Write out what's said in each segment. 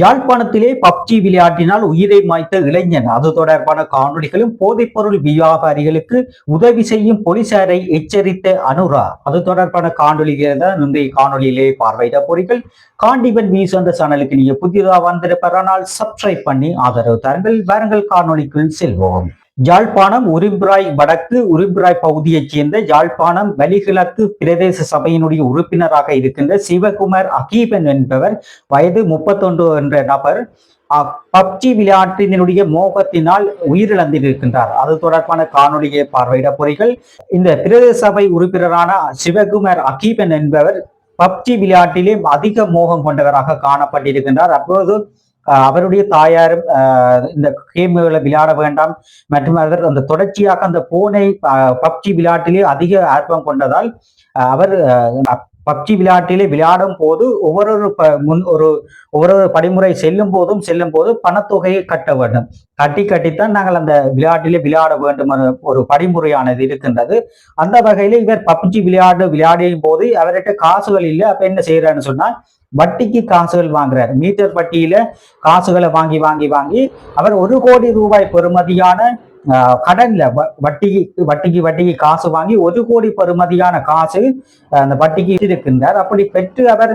யாழ்ப்பாணத்திலே PUBG விளையாட்டினால் உயிரை மாய்த்த இளைஞன். அது தொடர்பான காணொளிகளும் போதைப்பொருள் வியாபாரிகளுக்கு உதவி செய்யும் போலீசாரை எச்சரித்த அனுரா. அது தொடர்பான காணொலிகளை தான் இன்றைய காணொளியிலே பார்வையிட போறீர்கள் காண்டிபன் நியூஸ் அந்த சேனலுக்கு நீங்க புதிதாக வந்திருப்பதனால் சப்ஸ்கிரைப் பண்ணி ஆதரவு தாருங்கள். வாருங்கள் காணொலிக்குள் செல்வோம். யாழ்ப்பாணம் உரும்பிராய் வடக்கு உரும்பிராய் பகுதியைச் சேர்ந்த யாழ்ப்பாணம் வலிகிழக்கு பிரதேச சபையினுடைய உறுப்பினராக இருக்கின்ற சிவகுமார் அகீபன் என்பவர் வயது முப்பத்தொன்று என்ற நபர் பப்ஜி விளையாட்டினுடைய மோகத்தினால் உயிரிழந்திருக்கின்றார். அது தொடர்பான காணொலியை பார்வையிட போறீர்கள் இந்த பிரதேச சபை உறுப்பினரான சிவகுமார் அகீபன் என்பவர் பப்ஜி விளையாட்டிலே அதிக மோகம் கொண்டவராக காணப்பட்டிருக்கின்றார். அப்போது அவருடைய தாயாரும் இந்த கேம்களை விளையாட வேண்டாம். மற்றும் அவர் அந்த தொடர்ச்சியாக அந்த போனை பப்ஜி விளையாட்டிலே அதிக ஆர்வம் கொண்டதால் அஹ், அவர் அஹ், பப்ஜி விளையாட்டிலே விளையாடும் போது ஒவ்வொரு ப- முன் ஒரு ஒவ்வொரு படிமுறை செல்லும் போதும் செல்லும் போது பணத்தொகையை கட்ட வேண்டும். கட்டி கட்டித்தான் நாங்கள் அந்த விளையாட்டிலே விளையாட வேண்டும் ஒரு படிமுறையானது இருக்கின்றது. அந்த வகையில இவர் பப்ஜி விளையாடு விளையாடியும் போது அவர்கிட்ட காசுகள் இல்லை. அப்ப என்ன செய்யறாருன்னு சொன்னால் வட்டிக்கு காசுகள் வாங்குறார். மீட்டர் வட்டியில காசுகளை வாங்கி வாங்கி வாங்கி அவர் ஒரு கோடி ரூபாய் பெறுமதியான கடன்ல வ- வட்டிக்கு வட்டிக்கு வட்டிக்கு காசு வாங்கி ஒரு கோடி பெறுமதியான காசு அந்த வட்டிக்கு இருக்கின்றார். அப்படி பெற்று அவர்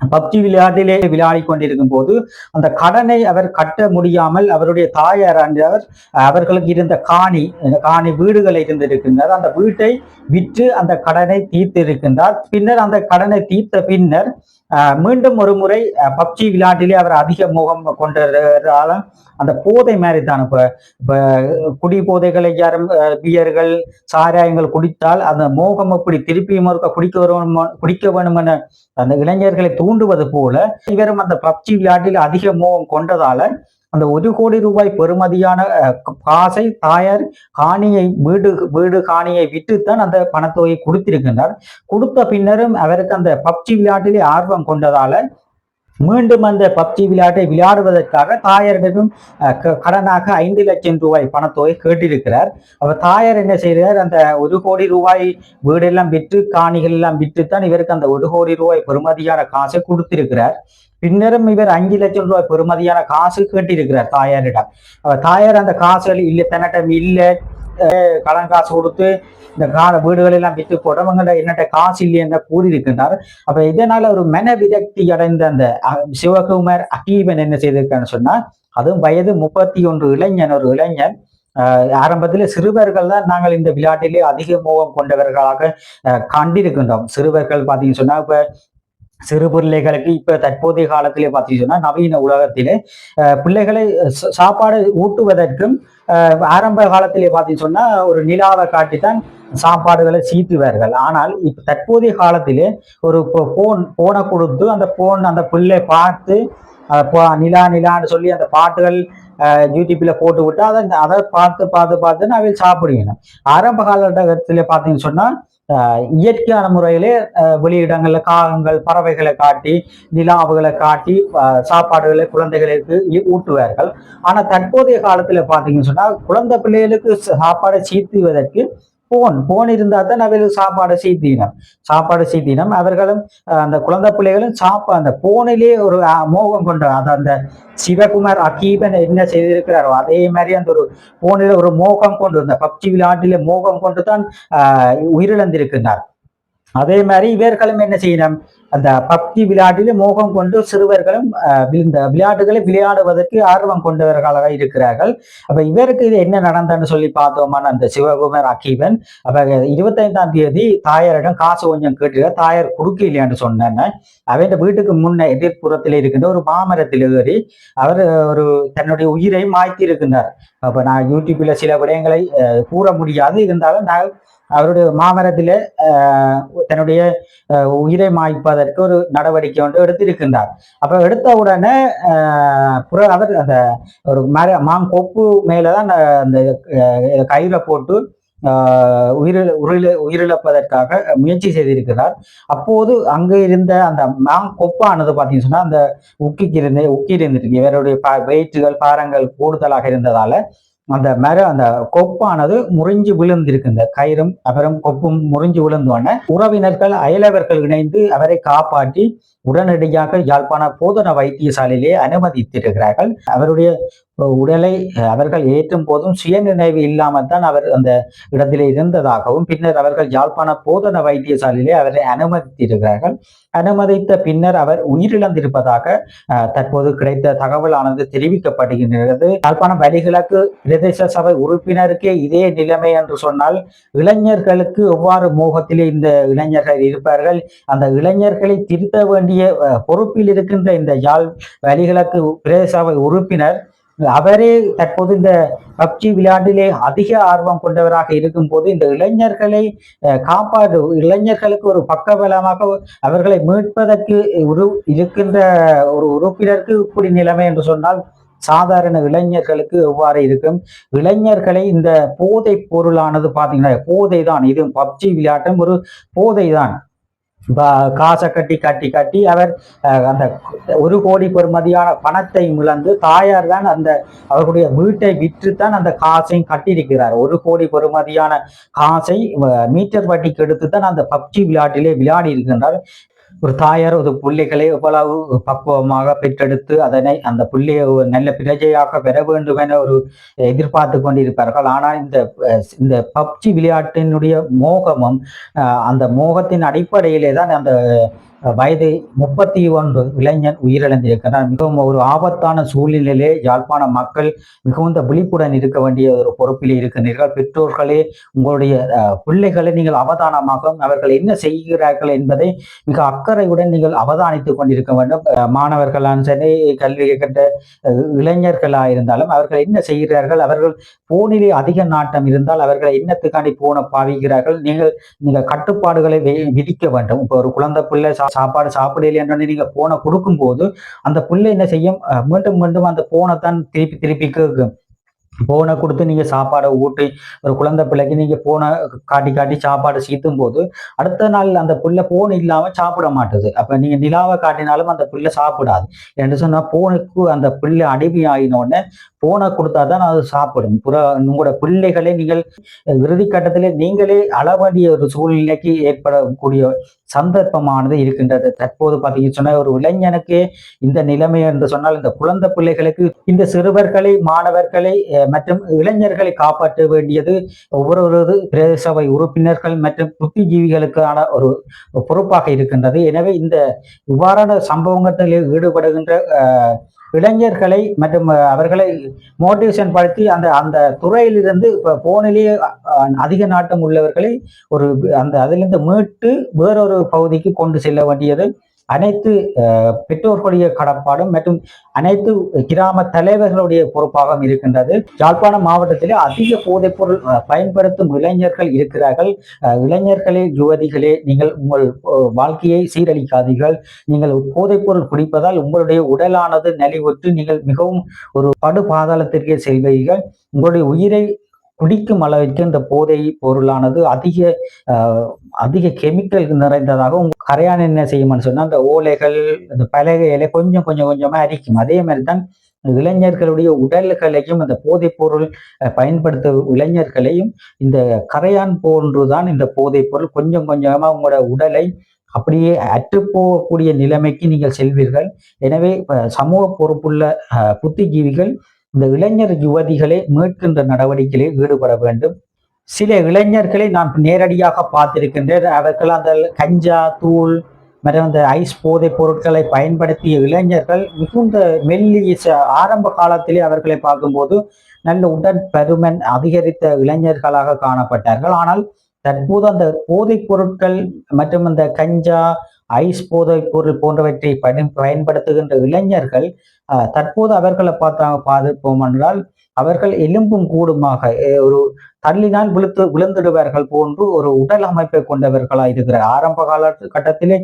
பப்ஜி விளையாட்டிலே விளையாடி கொண்டிருக்கும் போது அந்த கடனை அவர் கட்ட முடியாமல் அவருடைய தாயார் அவர் அவர்களுக்கு இருந்த காணி அந்த காணி வீடுகள் இருந்திருக்கின்றார். அந்த வீட்டை விற்று அந்த கடனை தீர்த்து இருக்கின்றார் பின்னர் அந்த கடனை தீர்த்த பின்னர் மீண்டும் ஒரு முறை பப்ஜி விளையாட்டிலே அவர் அதிக மோகம் கொண்டதால அந்த போதை மாதிரி தான் இப்போ இப்போ குடி போதைகளை யாரும் பியர்கள் சாராயங்கள் குடித்தால் அந்த மோகம் அப்படி திருப்பியும் இருக்க குடிக்க வரும் குடிக்க வேணுமென அந்த இளைஞர்களை தூண்டுவது போல இவரும் அந்த பப்ஜி விளையாட்டில் அதிக மோகம் கொண்டதால அந்த ஒரு கோடி ரூபாய் பெறுமதியான காசை தாயார் காணியை வீடு வீடு காணியை விற்றுத்தான் அந்த பணத்தொகையை கொடுத்திருக்கின்றார். கொடுத்த பின்னரும் அவருக்கு அந்த பப்ஜி விளையாட்டிலே ஆர்வம் கொண்டதால மீண்டும் அந்த பப்ஜி விளையாட்டை விளையாடுவதற்காக தாயாரிடம் க- கடனாக ஐந்து லட்சம் ரூபாய் பணத்தொகை கேட்டிருக்கிறார். அவர் தாயார் என்ன செய்கிறார்? அந்த ஒரு கோடி ரூபாய் வீடெல்லாம் விற்று காணிகள் எல்லாம் விற்றுத்தான் இவருக்கு அந்த ஒரு கோடி ரூபாய் பெறுமதியான காசை கொடுத்திருக்கிறார். பின்னரும் இவர் அஞ்சு லட்சம் ரூபாய் பெறுமதியான காசு கேட்டிருக்கிறார் தாயாரிடம். அவர் தாயார் அந்த காசுகள் இல்லை தன்னிடம் இல்லை கடன் காசு கொடுத்து இந்த கால வீடுகள் எல்லாம் விற்று போட்டவங்க என்னட்ட காசு இல்லையென்று கூறியிருக்கின்றார். அப்ப இதனால ஒரு மன விரக்தி அடைந்த அந்த அஹ், சிவகுமார் அகீபன் என்ன செய்திருக்கான்னு சொன்னா அதுவும் வயது முப்பத்தி ஒன்று இளைஞன் ஒரு இளைஞன் ஆஹ் ஆரம்பத்தில் சிறுவர்கள் தான் நாங்கள் இந்த விளையாட்டிலே அதிக மோகம் கொண்டவர்களாக கண்டிருக்கின்றோம். சிறுவர்கள் பார்த்தீங்கன்னு சொன்னா இப்ப சிறு பிள்ளைகளுக்கு இப்ப தற்போதைய காலத்திலே பார்த்தீங்கன்னா நவீன உலகத்திலே ஆஹ் பிள்ளைகளை சாப்பாடு ஊட்டுவதற்கும் ஆரம்ப காலத்திலே பார்த்தீங்கன்னு சொன்னா ஒரு நிலாவை காட்டித்தான் சாப்பாடுகளை சீத்துவார்கள் ஆனால் இப்ப தற்போதைய காலத்திலே ஒரு போன் போனை கொடுத்து அந்த போன் அந்த பிள்ளை பார்த்து நிலா நிலான்னு சொல்லி அந்த பாட்டுகள் யூடியூப்ல போட்டு விட்டு அதை அதை பார்த்து பார்த்து பார்த்து நான் சாப்பிடுவேன் ஆரம்ப காலகட்டத்தில் பார்த்தீங்கன்னு சொன்னா இயற்கையான முறையிலே வெளியிடங்களில் வெளியிடங்கள்ல காகங்கள் பறவைகளை காட்டி நிலாவுகளை காட்டி அஹ் சாப்பாடுகளை குழந்தைகளுக்கு ஊட்டுவார்கள். ஆனா தற்போதைய காலத்துல பார்த்தீங்கன்னு சொன்னா குழந்தை பிள்ளைகளுக்கு சாப்பாடை சீர்த்துவதற்கு போன் போன் இருந்தால் தான் அவர்களுக்கு சாப்பாடு செய்தினம். சாப்பாடு செய்தினம். அவர்களும் அந்த குழந்தை பிள்ளைகளும் சாப்பா அந்த போனிலே ஒரு அஹ், மோகம் கொண்ட அது அந்த சிவகுமார் அகீபன் என்ன செய்திருக்கிறாரோ அதே மாதிரி அந்த ஒரு போனில ஒரு மோகம் கொண்டு இந்த பப்ஜி விளையாட்டிலே மோகம் கொண்டு தான் ஆஹ், உயிரிழந்திருக்கின்றார். அதே மாதிரி இவர்களும் என்ன செய்யணும் அந்த பப்தி விளையாட்டில் மோகம் கொண்டு சிறுவர்களும் இந்த விளையாட்டுகளை விளையாடுவதற்கு ஆர்வம் கொண்டவர்களாக இருக்கிறார்கள். அப்ப இவருக்கு இது என்ன நடந்ததுன்னு சொல்லி பார்த்தோமான அந்த சிவகுமார் அகீவன் அப்ப இருபத்தைந்தாம் தேதி தாயாரிடம் காசு கொஞ்சம் கேட்டு தாயார் கொடுக்கலையான்னு சொன்னேன் அவன் வீட்டுக்கு முன்ன எதிர்ப்புறத்தில் இருக்கின்ற ஒரு மாமரத்தில் ஏறி அவர் ஒரு தன்னுடைய உயிரை மாய்த்தி இருக்கின்றார் அப்ப நான் யூடியூப்ல சில விடயங்களை கூற முடியாது. இருந்தாலும் நான் அவருடைய மாமரத்திலே தன்னுடைய உயிரை மாய்ப்பதற்கு ஒரு நடவடிக்கை ஒன்று எடுத்திருக்கின்றார். அப்போ எடுத்த உடனே புற அவர் அந்த ஒரு மர மாங்கொப்பு மேலே தான் அந்த அஹ், கயிறை போட்டு ஆஹ் உயிரிழ உயிரிழ உயிரிழப்பதற்காக முயற்சி செய்திருக்கிறார். அப்போது அங்கே இருந்த அந்த மாங் கொப்பானது பார்த்தீங்கன்னு சொன்னால் அந்த உக்கிக்கு இருந்து உக்கி இருந்திருக்கு இவருடைய பா வெயிட்டுகள் பாரங்கள் கூடுதலாக இருந்ததால அந்த மர அந்த கொப்பானது முறிஞ்சு விழுந்திருக்கு. இந்த கயிறும் அவரும் கொப்பும் முறிஞ்சு விழுந்தோடனே உறவினர்கள் அயலவர்கள் இணைந்து அவரை காப்பாற்றி உடனடியாக யாழ்ப்பாண போதன வைத்தியசாலையிலே அனுமதித்திருக்கிறார்கள். அவருடைய உடலை அவர்கள் ஏற்றும் போதும் சுய நினைவு இல்லாமல் தான் அவர் அந்த இடத்திலே இருந்ததாகவும் பின்னர் அவர்கள் யாழ்ப்பாண போதன வைத்தியசாலையிலே அவரை அனுமதித்திருக்கிறார்கள். அனுமதித்த பின்னர் அவர் உயிரிழந்திருப்பதாக அஹ், தற்போது கிடைத்த தகவலானது தெரிவிக்கப்படுகின்றது. யாழ்ப்பாணம் வலிகிழக்கு பிரதேச சபை உறுப்பினருக்கே இதே நிலைமை என்று சொன்னால் இளைஞர்களுக்கு எவ்வாறு மோகத்திலே இந்த இளைஞர்கள் இருப்பார்கள்? அந்த இளைஞர்களை திருத்த வேண்டிய பொறுப்பில் இருக்கின்ற இந்த யாழ் வலிகிழக்கு பிரதேச சபை உறுப்பினர் அவரே தற்போது இந்த பப்ஜி விளையாட்டிலே அதிக ஆர்வம் கொண்டவராக இருக்கும் போது இந்த இளைஞர்களை காப்பாடு இளைஞர்களுக்கு ஒரு பக்கபலமாக அவர்களை மீட்பதற்கு உரு இருக்கின்ற ஒரு உறுப்பினருக்கு இப்படி நிலைமை என்று சொன்னால் சாதாரண இளைஞர்களுக்கு எவ்வாறு இருக்கும்? இளைஞர்களை இந்த போதை பொருளானது பார்த்தீங்கன்னா போதை தான் இது பப்ஜி விளையாட்டும் ஒரு போதை தான் காசை கட்டி கட்டி கட்டி அவர் அந்த ஒரு கோடி பெறுமதியான பணத்தை இழந்து தாயார் தான் அந்த அவர்களுடைய வீட்டை விற்றுத்தான் அந்த காசையும் கட்டியிருக்கிறார். ஒரு கோடி பெறுமதியான காசை மீட்டர் வட்டிக்கு எடுத்து தான் அந்த பப்ஜி விளையாட்டிலே விளையாடி இருக்கின்றார். ஒரு தாயார் ஒரு பிள்ளைகளை எவ்வளவு பக்குவமாக பெற்றெடுத்து அதனை அந்த பிள்ளையை ஒரு நல்ல பிரஜையாக பெற வேண்டும் என ஒரு எதிர்பார்த்து கொண்டிருப்பார்கள். ஆனால் இந்த இந்த பப்ஜி விளையாட்டினுடைய மோகமும் அஹ், அந்த மோகத்தின் அடிப்படையிலே தான் அந்த வயது முப்பத்தி ஒன்று இளைஞன் உயிரிழந்திருக்கிறார். மிகவும் ஒரு ஆபத்தான சூழ்நிலையிலே யாழ்ப்பாண மக்கள் மிகுந்த விழிப்புடன் இருக்க வேண்டிய ஒரு பொறுப்பில் இருக்கின்றீர்கள் பெற்றோர்களே உங்களுடைய பிள்ளைகளை நீங்கள் அவதானமாகவும் அவர்கள் என்ன செய்கிறார்கள் என்பதை மிக அக்கறையுடன் நீங்கள் அவதானித்துக் கொண்டிருக்க வேண்டும். மாணவர்களான சரி கல்வி கற்ற இளைஞர்களாக இருந்தாலும் அவர்கள் என்ன செய்கிறார்கள்? அவர்கள் போனிலே அதிக நாட்டம் இருந்தால் அவர்கள் என்னத்துக்காண்டி போன பாவிக்கிறார்கள்? நீங்கள் நீங்கள் கட்டுப்பாடுகளை விதிக்க வேண்டும். இப்போ ஒரு குழந்தை பிள்ளை சாப்பாடு சாப்பிடல என்று நீங்க போனை கொடுக்கும்போது அந்த பிள்ளை என்ன செய்யும்? மீண்டும் மீண்டும் அந்த போனை தான் திருப்பி திருப்பி கேட்கும் போனை கொடுத்து நீங்க சாப்பாடை ஊட்டி ஒரு குழந்தை பிள்ளைக்கு நீங்க போனை காட்டி காட்டி சாப்பாடு சீத்தும் போது அடுத்த நாள் அந்த புள்ள போன் இல்லாம சாப்பிட மாட்டுது. அப்ப நீங்க நிலாவை காட்டினாலும் அந்த புள்ள சாப்பிடாது. என்று சொன்னா போனுக்கு அந்த பிள்ளை உடனே ஆகினோடனே கொடுத்தா கொடுத்தாதான் அது சாப்பிடும். புற உங்களோட பிள்ளைகளை நீங்கள் இறுதி கட்டத்திலே நீங்களே அளவடிய ஒரு சூழ்நிலைக்கு ஏற்படக்கூடிய சந்தர்ப்பமானது இருக்கின்றது. தற்போது பார்த்தீங்கன்னு சொன்ன ஒரு இளைஞனுக்கு இந்த நிலைமை என்று சொன்னால் இந்த குழந்தை பிள்ளைகளுக்கு இந்த சிறுவர்களை மாணவர்களை மற்றும் இளைஞர்களை காப்பாற்ற வேண்டியது ஒவ்வொரு பிரதேச சபை உறுப்பினர்கள் மற்றும் புத்திஜீவிகளுக்கான ஒரு பொறுப்பாக இருக்கின்றது. எனவே இந்த இவ்வாறான சம்பவங்களில் ஈடுபடுகின்ற அஹ், இளைஞர்களை மற்றும் அவர்களை மோட்டிவேஷன் படுத்தி அந்த அந்த துறையிலிருந்து இப்போ போனிலேயே அதிக நாட்டம் உள்ளவர்களை ஒரு அந்த அதிலிருந்து மீட்டு வேறொரு பகுதிக்கு கொண்டு செல்ல வேண்டியது அனைத்து பெற்றோர்களுடைய கடப்பாடும் மற்றும் அனைத்து கிராம தலைவர்களுடைய பொறுப்பாகவும் இருக்கின்றது. யாழ்ப்பாணம் மாவட்டத்திலே அதிக போதைப்பொருள் பயன்படுத்தும் இளைஞர்கள் இருக்கிறார்கள். இளைஞர்களே யுவதிகளே நீங்கள் உங்கள் வாழ்க்கையை சீரழிக்காதீர்கள். நீங்கள் போதைப்பொருள் குடிப்பதால் உங்களுடைய உடலானது நலிவுற்று நீங்கள் மிகவும் ஒரு படு பாதாளத்திற்கே செல்வீர்கள். உங்களுடைய உயிரை குடிக்கும் அளவிற்கு இந்த போதை பொருளானது அதிக அதிக கெமிக்கல் நிறைந்ததாக கரையான் என்ன செய்யும்னு சொன்னால் அந்த ஓலைகள் இந்த பலகையில கொஞ்சம் கொஞ்சம் கொஞ்சமா அரிக்கும். அதே மாதிரி தான் இளைஞர்களுடைய உடல்களையும் அந்த போதைப்பொருள் பொருள் அஹ், இளைஞர்களையும் இந்த கரையான் போன்றுதான் இந்த போதைப்பொருள் கொஞ்சம் கொஞ்சமா உங்களோட உடலை அப்படியே அற்றுப்போகக்கூடிய நிலைமைக்கு நீங்கள் செல்வீர்கள். எனவே சமூக பொறுப்புள்ள அஹ், புத்திஜீவிகள் இந்த இளைஞர் யுவதிகளை மீட்கின்ற நடவடிக்கையில் ஈடுபட வேண்டும். சில இளைஞர்களை நான் நேரடியாக பார்த்திருக்கின்றேன். அவர்கள் அந்த கஞ்சா தூள் மற்றும் அந்த ஐஸ் போதைப் பொருட்களை பயன்படுத்திய இளைஞர்கள் மிகுந்த மெல்லிய ச- ஆரம்ப காலத்திலே அவர்களை பார்க்கும்போது நல்ல உடற்பருமன் அதிகரித்த இளைஞர்களாக காணப்பட்டார்கள். ஆனால் தற்போது அந்த போதைப் பொருட்கள் மற்றும் அந்த கஞ்சா ஐஸ் போதைப் பொருள் போன்றவற்றை பயன் பயன்படுத்துகின்ற இளைஞர்கள் தற்போது அவர்களை பார்த்தாங்க பார்ப்போம் என்றால் அவர்கள் எலும்பும் கூடுமாக ஒரு தள்ளினால் விழுத்து விழுந்துடுவார்கள் போன்று ஒரு உடல் அமைப்பை கொண்டவர்களாக இருக்கிறார். ஆரம்ப கால கட்டத்திலே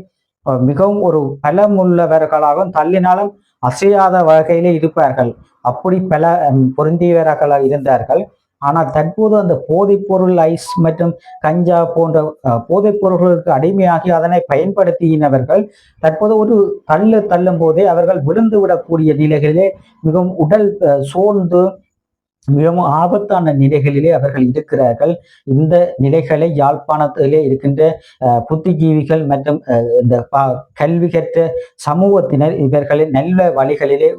மிகவும் ஒரு பலம் உள்ளவர்களாகவும் தள்ளினாலும் அசையாத வகையிலே இருப்பார்கள். அப்படி பல பொருந்தியவர்களாக இருந்தார்கள். ஆனால் தற்போது அந்த போதைப்பொருள் ஐஸ் மற்றும் கஞ்சா போன்ற அஹ், போதைப் பொருள்களுக்கு அடிமையாகி அதனை பயன்படுத்தினவர்கள் தற்போது ஒரு தள்ளு தள்ளும் போதே அவர்கள் விழுந்து விடக்கூடிய நிலைகளிலே மிகவும் உடல் சோர்ந்து மிகவும் ஆபத்தான நிலைகளிலே அவர்கள் இருக்கிறார்கள். இந்த நிலைகளை யாழ்ப்பாணத்திலே இருக்கின்ற புத்திஜீவிகள் மற்றும் இந்த கல்வி கற்ற சமூகத்தினர் இவர்களை நல்ல வழிகளிலே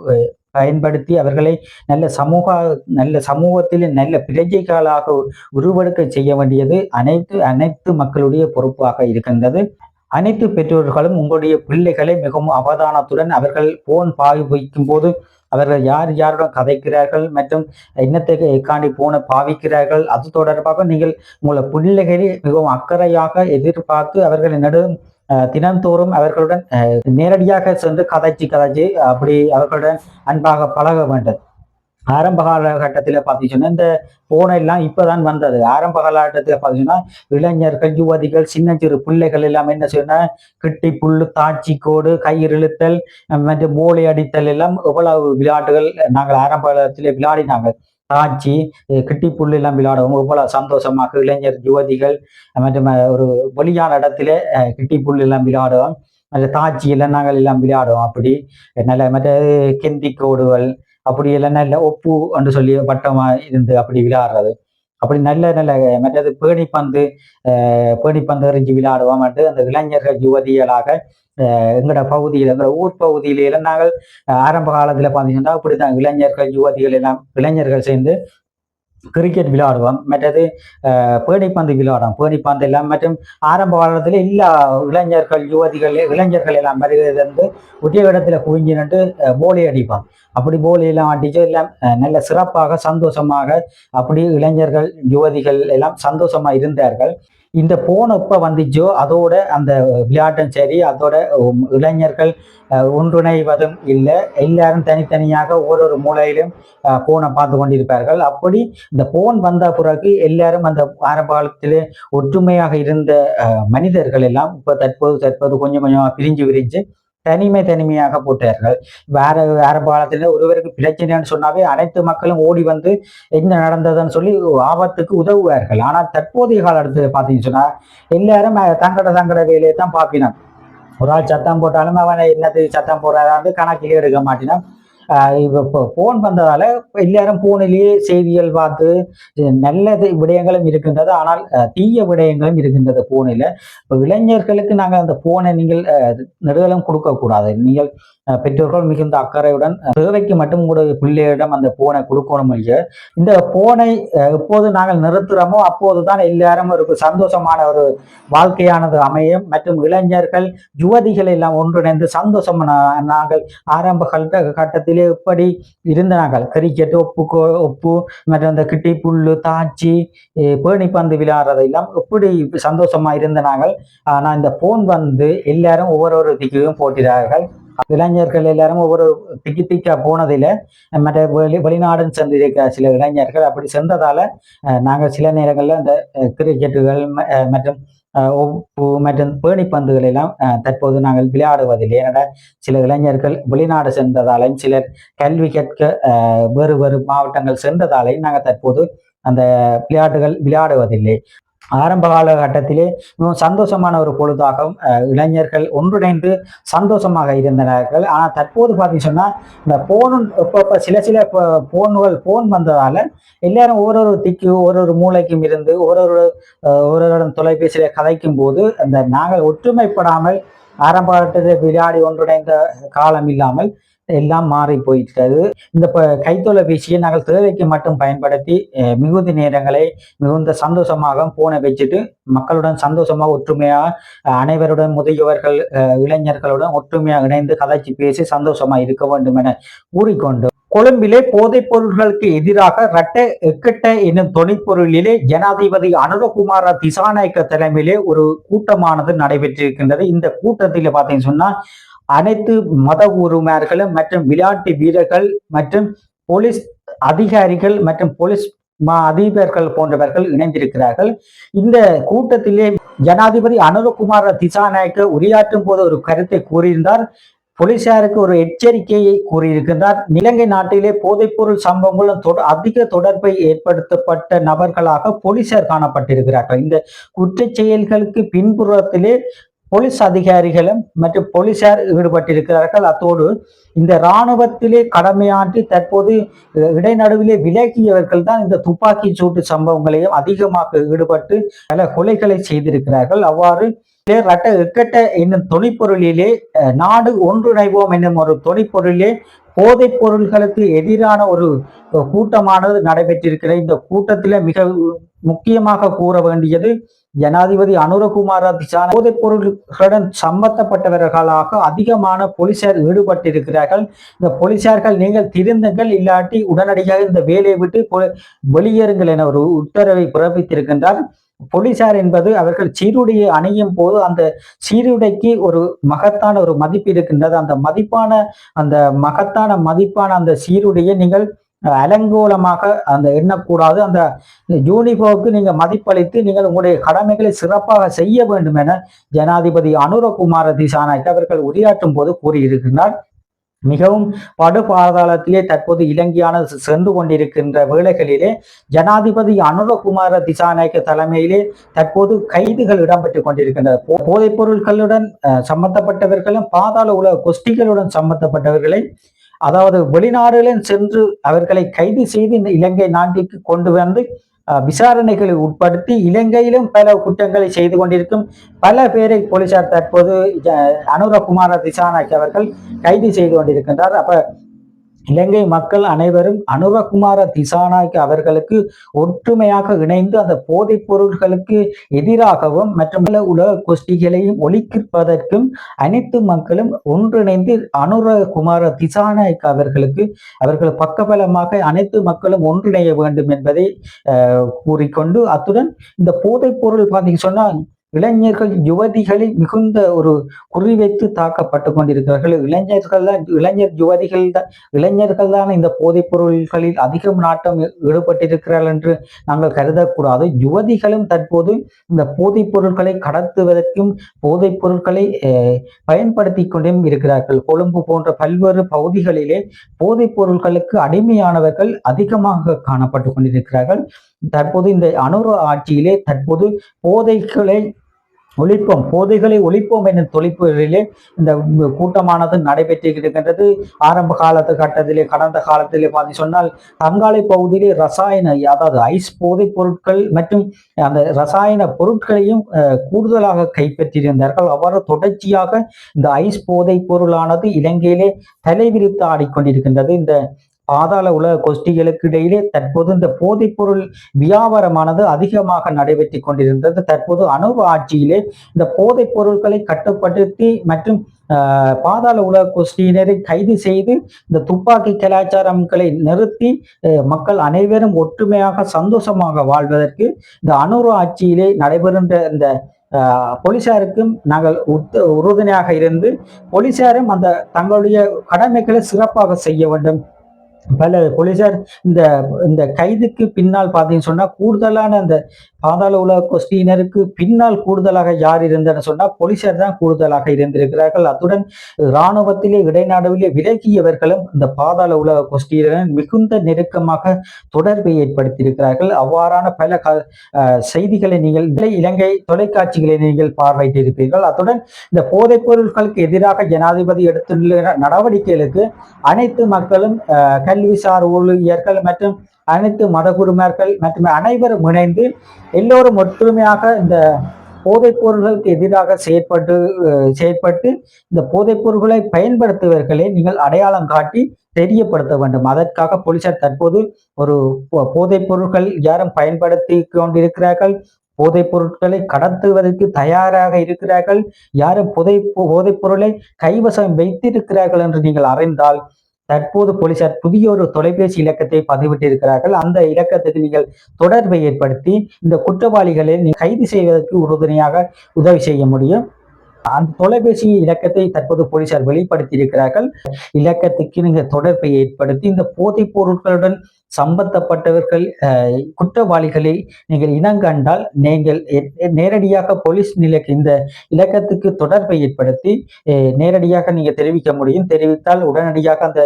பயன்படுத்தி அவர்களை நல்ல சமூக நல்ல சமூகத்திலே நல்ல பிரஜைகளாக உருவெடுக்க செய்ய வேண்டியது அனைத்து அனைத்து மக்களுடைய பொறுப்பாக இருக்கின்றது. அனைத்து பெற்றோர்களும் உங்களுடைய பிள்ளைகளை மிகவும் அவதானத்துடன் அவர்கள் போன் பாவிக்கும் போது அவர்கள் யார் யாருடன் கதைக்கிறார்கள் மற்றும் என்னத்தை காண்டி போன பாவிக்கிறார்கள். அது தொடர்பாக நீங்கள் உங்களை பிள்ளைகளை மிகவும் அக்கறையாக எதிர்பார்த்து அவர்களை நடும் அஹ், தினந்தோறும் அவர்களுடன் அஹ், நேரடியாக சென்று கதைச்சு கதைச்சு அப்படி அவர்களுடன் அன்பாக பழக வேண்டும். ஆரம்ப காலகட்டத்தில் பார்த்தீங்கன்னா இந்த போன எல்லாம் இப்போதான் வந்தது. ஆரம்ப காலகட்டத்தில் பார்த்தீங்கன்னா இளைஞர்கள் யுவதிகள் சின்ன சிறு பிள்ளைகள் எல்லாம் என்ன செய்யணும் கிட்டி புல்லு தாட்சி கோடு கயிறு இழுத்தல் மற்றும் மூளை அடித்தல் எல்லாம் எவ்வளவு விளையாட்டுகள் நாங்கள் ஆரம்ப காலத்தில் விளையாடினாங்க. தாச்சி கிட்டி புல்லு எல்லாம் விளையாடுவோம். எவ்வளவு சந்தோஷமாக இளைஞர் யுவதிகள் மற்றும் ஒரு வெளியான இடத்துல கிட்டி புல்லு எல்லாம் விளையாடுவோம். அந்த தாட்சி எல்லாம் நாங்கள் எல்லாம் விளையாடுவோம் அப்படி. நல்ல மற்ற கெந்தி கோடுகள் அப்படி எல்லாம் நல்ல ஒப்பு என்று சொல்லி வட்டமா இருந்து அப்படி விளையாடுறது. அப்படி நல்ல நல்ல மற்றது பேணி பந்து பேணி பந்து எறிஞ்சு விளையாடுவோம் என்று அந்த இளைஞர்கள் யுவதிகளாக எங்களோட பகுதியில் எங்களோட ஊர் பகுதியில் நாங்கள் ஆரம்ப காலத்தில் பார்த்தீங்கன்னா அப்படித்தான் இளைஞர்கள் யுவதிகள் எல்லாம் இளைஞர்கள் சேர்ந்து கிரிக்கெட் விளையாடுவோம். மற்றது அஹ், பேணிப்பந்து விளையாடுவோம். பேணிப்பந்து எல்லாம் மற்றும் ஆரம்ப காலத்துல எல்லா இளைஞர்கள் யுவதிகள் இளைஞர்கள் எல்லாம் வருகிறது ஒரே இடத்துல குவிஞ்சு நின்று போலி அடிப்போம். அப்படி போலி எல்லாம் அடிச்சு எல்லாம் அஹ், நல்ல சிறப்பாக சந்தோஷமாக அப்படி இளைஞர்கள் யுவதிகள் எல்லாம் சந்தோஷமா இருந்தார்கள். இந்த போன் எப்போ வந்துச்சோ அதோட அந்த விளையாட்டும் சரி அதோட இளைஞர்கள் ஒன்றிணைவதும் இல்லை. எல்லாரும் தனித்தனியாக ஒவ்வொரு மூலையிலும் போனை பார்த்து கொண்டிருப்பார்கள். அப்படி இந்த போன் வந்த பிறகு எல்லாரும் அந்த ஆரம்ப காலத்திலே ஒற்றுமையாக இருந்த மனிதர்கள் எல்லாம் இப்போ தற்போது தற்போது கொஞ்சம் கொஞ்சமாக பிரிஞ்சு பிரிஞ்சு தனிமை தனிமையாக போட்டார்கள். வேற வேற பாலத்தில் ஒருவருக்கு பிரச்சனைன்னு சொன்னாவே அனைத்து மக்களும் ஓடி வந்து என்ன நடந்ததுன்னு சொல்லி ஆபத்துக்கு உதவுவார்கள். ஆனால் தற்போதைய காலத்தில் பார்த்தீங்கன்னு சொன்னா எல்லாரும் தங்கட தங்கட வேலையை தான் பார்ப்பினான். ஒரு ஆள் சத்தம் போட்டாலும் அவனை என்னத்துக்கு சத்தம் போடுறாரு கணக்கிலே எடுக்க மாட்டினான். இப்போ ஃபோன் வந்ததால எல்லாரும் ஃபோனிலேயே செய்திகள் பார்த்து நல்ல விடயங்களும் இருக்கின்றது. ஆனால் தீய விடயங்களும் இருக்கின்றது ஃபோனில் இப்போ இளைஞர்களுக்கு நாங்கள் அந்த ஃபோனை நீங்கள் அஹ், நெடுதலும் கொடுக்கக்கூடாது நீங்கள் பெற்றோர்கள் மிகுந்த அக்கறையுடன் தேவைக்கு மட்டும் உங்களுடைய பிள்ளையிடம் அந்த போனை கொடுக்கணும் இல்லையா இந்த போனை எப்போது நாங்கள் நிறுத்துகிறோமோ அப்போதுதான் எல்லாரும் ஒரு சந்தோஷமான ஒரு வாழ்க்கையானது அமையும். மற்றும் இளைஞர்கள் யுவதிகள் எல்லாம் ஒன்றிணைந்து சந்தோஷம் நாங்கள் ஆரம்ப கட்ட கட்டத்திலே எப்படி இருந்தனாங்கள் கிரிக்கெட் ஒப்பு கோ- ஒப்பு மற்றும் அந்த கிட்டி புல்லு தாச்சி பேணி பந்து விளையாடுறதெல்லாம் எப்படி சந்தோஷமா இருந்த ஆனால் இந்த போன் வந்து எல்லாரும் ஒவ்வொரு ஒரு திக்கையும் போட்டிருக்கிறார்கள். இளைஞர்கள் எல்லாரும் ஒவ்வொரு திக்கி திக்கா போனதில மற்ற வெளி வெளிநாடுன்னு சென்றிருக்கிற சில இளைஞர்கள் அப்படி சென்றதால நாங்கள் சில நேரங்களில் அந்த கிரிக்கெட்டுகள் மற்றும் மற்றும் பேணி பந்துகள் எல்லாம் அஹ், தற்போது நாங்கள் விளையாடுவதில்லை. ஏனென்றால் சில இளைஞர்கள் வெளிநாடு சென்றதாலையும் சிலர் கல்வி கற்க அஹ், வேறு வேறு மாவட்டங்கள் சென்றதாலையும் நாங்கள் தற்போது அந்த விளையாட்டுகள் விளையாடுவதில்லை. ஆரம்ப காலகட்டத்திலே மிகவும் சந்தோஷமான ஒரு பொழுதாகவும் இளைஞர்கள் ஒன்றிணைந்து சந்தோஷமாக இருந்தனர்கள். ஆனால் தற்போது பார்த்தீங்கன்னு சொன்னால் இந்த போனு இப்போ சில சில போன்கள் போன் வந்ததால எல்லாரும் ஒரு ஒரு திக்கு ஒரு ஒரு மூளைக்கும் இருந்து ஒரு ஒரு தொலைபேசியில் கதைக்கும் போது அந்த நாங்கள் ஒற்றுமைப்படாமல் ஆரம்ப காலத்தில் விளையாடி ஒன்றிணைந்த காலம் இல்லாமல் எல்லாம் மாறி போயிட்டது. இந்த ப- கைத்தொலைபேசியை நாங்கள் தேவைக்கு மட்டும் பயன்படுத்தி மிகுந்த மிகுதி நேரங்களை மிகுந்த சந்தோஷமாக போனை வச்சுட்டு மக்களுடன் சந்தோஷமாக ஒற்றுமையாக அனைவருடன் முதியவர்கள் இளைஞர்களுடன் ஒற்றுமையாக இணைந்து கதைச்சு பேசி சந்தோஷமா இருக்க வேண்டும் என கூறிக்கொண்டு கொழும்பிலே போதைப் பொருட்களுக்கு எதிராக ரட்ட எக்கட்ட என்னும் தொனிப்பொருளிலே ஜனாதிபதி அனுரகுமார திசாநாயக்க தலைமையிலே ஒரு கூட்டமானது நடைபெற்றிருக்கின்றது. இந்த கூட்டத்தில் பார்த்தீங்கன்னு சொன்னா அனைத்து மத உறுப்பினர்களும் மற்றும் விளையாட்டு வீரர்கள் மற்றும் போலீஸ் அதிகாரிகள் மற்றும் போலீஸ் அதிபர்கள் போன்றவர்கள் இணைந்திருக்கிறார்கள். இந்த கூட்டத்திலே ஜனாதிபதி அனுரகுமார் திசாநாயக்க உரையாற்றும் போது ஒரு கருத்தை கூறியிருந்தார். போலீசாருக்கு ஒரு எச்சரிக்கையை கூறியிருக்கின்றார். இலங்கை நாட்டிலே போதைப்பொருள் சம்பவங்களும் அதிக தொடர்பை ஏற்படுத்தப்பட்ட நபர்களாக போலீசார் காணப்பட்டிருக்கிறார்கள். இந்த குற்ற செயல்களுக்கு பின்புறத்திலே போலீஸ் அதிகாரிகளும் மற்றும் போலீசார் ஈடுபட்டிருக்கிறார்கள். அத்தோடு இந்த இராணுவத்திலே கடமையாற்றி தற்போது இடைநடுவிலே விலகியவர்கள் தான் இந்த துப்பாக்கி சூட்டு சம்பவங்களையும் அதிகமாக ஈடுபட்டு பல கொலைகளை செய்திருக்கிறார்கள். அவ்வாறு ரட்ட இக்கட்ட என்னும் துணைப்பொருளிலே நாடு ஒன்றிணைவோம் என்னும் ஒரு துணைப்பொருளிலே போதைப் பொருள்களுக்கு எதிரான ஒரு கூட்டமானது நடைபெற்றிருக்கிற இந்த கூட்டத்தில் மிக முக்கியமாக கூற வேண்டியது ஜனாதிபதி அனுரகுமார திசான போதைப் பொருள்களுடன் சம்பந்தப்பட்டவர்களாக அதிகமான போலீசார் ஈடுபட்டிருக்கிறார்கள். இந்த போலீசார்கள் நீங்கள் திருந்துங்கள் இல்லாட்டி உடனடியாக இந்த வேலையை விட்டு வெளியேறுங்கள் என ஒரு உத்தரவை பிறப்பித்திருக்கின்றார். போலீசார் என்பது அவர்கள் சீருடையை அணியும் போது அந்த சீருடைக்கு ஒரு மகத்தான ஒரு மதிப்பு இருக்கின்றது. அந்த மதிப்பான அந்த மகத்தான மதிப்பான அந்த சீருடையை நீங்கள் அலங்கோலமாக அந்த எண்ணக்கூடாது. அந்த யூனிஃபார்முக்கு நீங்க மதிப்பளித்து நீங்கள் உங்களுடைய கடமைகளை சிறப்பாக செய்ய வேண்டும் என ஜனாதிபதி அனுரகுமார திசாநாயக் அவர்கள் உரையாற்றும் போது கூறியிருக்கின்றார். மிகவும் படுபாதாளத்திலே தற்போது இலங்கையானது சென்று கொண்டிருக்கின்ற வேளைகளிலே ஜனாதிபதி அனுரகுமார திசாநாயக்க தலைமையிலே தற்போது கைதுகள் இடம்பெற்றுக் கொண்டிருக்கின்றன. போ- போதைப் பொருட்களுடன் சம்பந்தப்பட்டவர்களும் பாதாள உலக கொஸ்டிகளுடன் சம்பந்தப்பட்டவர்களை அதாவது வெளிநாடுகளில் சென்று அவர்களை கைது செய்து இந்த இலங்கை நாட்டிற்கு கொண்டு வந்து விசாரணைகளை உட்படுத்தி இலங்கையிலும் பல குற்றங்களை செய்து கொண்டிருக்கும் பல பேரை போலீசார் தற்போது அனுரகுமார திசாநாயக் அவர்கள் கைது செய்து கொண்டிருக்கின்றார். அப்ப இலங்கை மக்கள் அனைவரும் அனுரகுமார திசாநாயக் அவர்களுக்கு ஒற்றுமையாக இணைந்து அந்த போதைப் பொருட்களுக்கு எதிராகவும் மற்றும் பல உலக கோஷ்டிகளையும் ஒழிப்பதற்கும் அனைத்து மக்களும் ஒன்றிணைந்து அனுரகுமார திசாநாயக் அவர்களுக்கு அவர்கள் பக்கபலமாக அனைத்து மக்களும் ஒன்றிணைய வேண்டும் என்பதை கூறிக்கொண்டு அத்துடன் இந்த போதைப் பொருள் பார்த்தீங்க சொன்னால் இளைஞர்கள் யுவதிகளை மிகுந்த ஒரு குறிவைத்து தாக்கப்பட்டு கொண்டிருக்கிறார்கள். இளைஞர்கள் தான் இளைஞர் யுவதிகள் தான் இளைஞர்கள் தான் இந்த போதைப் பொருள்களில் அதிகம் நாட்டம் ஈடுபட்டிருக்கிறார்கள் என்று நாங்கள் கருதக்கூடாது. யுவதிகளும் தற்போது இந்த போதைப் பொருட்களை கடத்துவதற்கும் போதைப் பொருட்களை பயன்படுத்தி கொண்டும் இருக்கிறார்கள். கொழும்பு போன்ற பல்வேறு பகுதிகளிலே போதைப் பொருட்களுக்கு அடிமையானவர்கள் அதிகமாக காணப்பட்டு கொண்டிருக்கிறார்கள். தற்போது இந்த அனுர ஆட்சியிலே தற்போது போதைகளை ஒழிப்போம். போதைகளை ஒழிப்போம் என்னும் தொழிற்பொழிலே இந்த கூட்டமானது நடைபெற்றிருக்கின்றது. ஆரம்ப காலத்து கட்டத்திலே கடந்த காலத்திலே பார்த்து சொன்னால் தங்காலை பகுதியிலே ரசாயன அதாவது ஐஸ் போதைப் பொருட்கள் மற்றும் அந்த ரசாயன பொருட்களையும் கூடுதலாக கைப்பற்றியிருந்தார்கள். அவ்வாறு தொடர்ச்சியாக இந்த ஐஸ் போதைப் பொருளானது இலங்கையிலே தலைவிரித்து ஆடிக்கொண்டிருக்கின்றது. இந்த பாதாள உலக கோஷ்டிகளுக்கு இடையிலே தற்போது இந்த போதைப்பொருள் வியாபாரமானது அதிகமாக நடைபெற்று கொண்டிருந்தது. தற்போது அணுவ ஆட்சியிலே இந்த போதைப் பொருட்களை கட்டுப்படுத்தி மற்றும் ஆஹ், பாதாள உலக கோஷ்டியினரை கைது செய்து இந்த துப்பாக்கி கலாச்சாரங்களை நிறுத்தி அஹ், மக்கள் அனைவரும் ஒற்றுமையாக சந்தோஷமாக வாழ்வதற்கு இந்த அணுர ஆட்சியிலே நடைபெறுகின்ற இந்த ஆஹ், போலீசாருக்கும் நாங்கள் உத்த- உறுதுணையாக இருந்து போலீசாரும் அந்த தங்களுடைய கடமைகளை சிறப்பாக செய்ய வேண்டும். பல போலீசார் இந்த இந்த கைதுக்கு பின்னால் பார்த்தீங்கன்னு சொன்னால் கூடுதலான அந்த பாதாள உலக கொஸ்டினருக்கு பின்னால் கூடுதலாக யார் இருந்தன்னு சொன்னா போலீசார் தான் கூடுதலாக இருந்திருக்கிறார்கள். அத்துடன் இராணுவத்திலே இடைநாடுவிலே விலகியவர்களும் இந்த பாதாள உலக கொஸ்டியினர் மிகுந்த நெருக்கமாக தொடர்பை ஏற்படுத்தியிருக்கிறார்கள். அவ்வாறான பல க செய்திகளை நீங்கள் இலங்கை தொலைக்காட்சிகளை நீங்கள் பார்வையிட்டிருப்பீர்கள். அத்துடன் இந்த போதைப் பொருட்களுக்கு எதிராக ஜனாதிபதி எடுத்துள்ள நடவடிக்கைகளுக்கு அனைத்து மக்களும் அஹ், ஊழியர்கள் மற்றும் அனைத்து மதகுருமார்கள் மற்றும் அனைவரும் இணைந்து எல்லோரும் ஒற்றுமையாக இந்த போதைப் பொருள்களுக்கு எதிராக செயற்பட்டு செயற்பட்டு இந்த போதைப் பொருட்களை பயன்படுத்துவர்களை நீங்கள் அடையாளம் காட்டி தெரியப்படுத்த வேண்டும். அதற்காக போலீசார் தற்போது ஒரு போ- போதைப் பொருட்கள் யாரும் பயன்படுத்தி கொண்டிருக்கிறார்கள். போதைப் பொருட்களை கடத்துவதற்கு தயாராக இருக்கிறார்கள். யாரும் புதை போதைப் பொருளை கைவசம் வைத்திருக்கிறார்கள் என்று நீங்கள் அறிந்தால் தற்போது போலீசார் புதிய ஒரு தொலைபேசி இலக்கத்தை பதிவிட்டிருக்கிறார்கள். அந்த இலக்கத்துக்கு நீங்கள் தொடர்பை ஏற்படுத்தி இந்த குற்றவாளிகளை நீ கைது செய்வதற்கு உறுதுணையாக உதவி செய்ய முடியும். அந்த தொலைபேசி இலக்கத்தை தற்போது போலீசார் வெளிப்படுத்தி இருக்கிறார்கள் இலக்கத்துக்கு நீங்கள் தொடர்பை ஏற்படுத்தி இந்த போதைப் பொருட்களுடன் சம்பந்தப்பட்டவர்கள் குற்றவாளிகளை நீங்கள் இனங்கண்டால் நீங்கள் நேரடியாக போலீஸ் நிலைக்கு இந்த இலக்கத்துக்கு தொடர்பை ஏற்படுத்தி நேரடியாக நீங்க தெரிவிக்க முடியும். தெரிவித்தால் உடனடியாக அந்த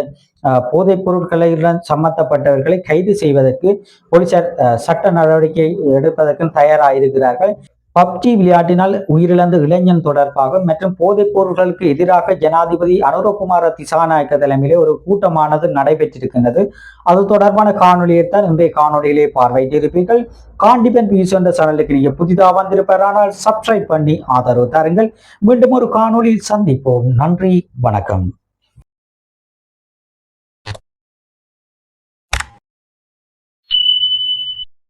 போதைப் பொருட்களுடன் சம்பந்தப்பட்டவர்களை கைது செய்வதற்கு போலீசார் அஹ், சட்ட நடவடிக்கை எடுப்பதற்கு தயாராக இருக்கிறார்கள் பப்ஜி விளையாட்டினால் உயிரிழந்த இளைஞன் தொடர்பாக மற்றும் போதைப் பொருட்களுக்கு எதிராக ஜனாதிபதி அனுரகுமார திசாநாயக்க தலைமையிலே ஒரு கூட்டமானது நடைபெற்றிருக்கின்றது. அது தொடர்பான காணொலியைத்தான் இன்றைய காணொலியிலே பார்வையிட்டிருப்பீர்கள். காண்டிபன் பியூஸ் என்ற சேனலுக்கு நீங்க புதிதாக வந்திருப்பாரானால் சப்ஸ்கிரைப் பண்ணி ஆதரவு தாருங்கள். மீண்டும் ஒரு காணொலியில் சந்திப்போம். நன்றி. வணக்கம்.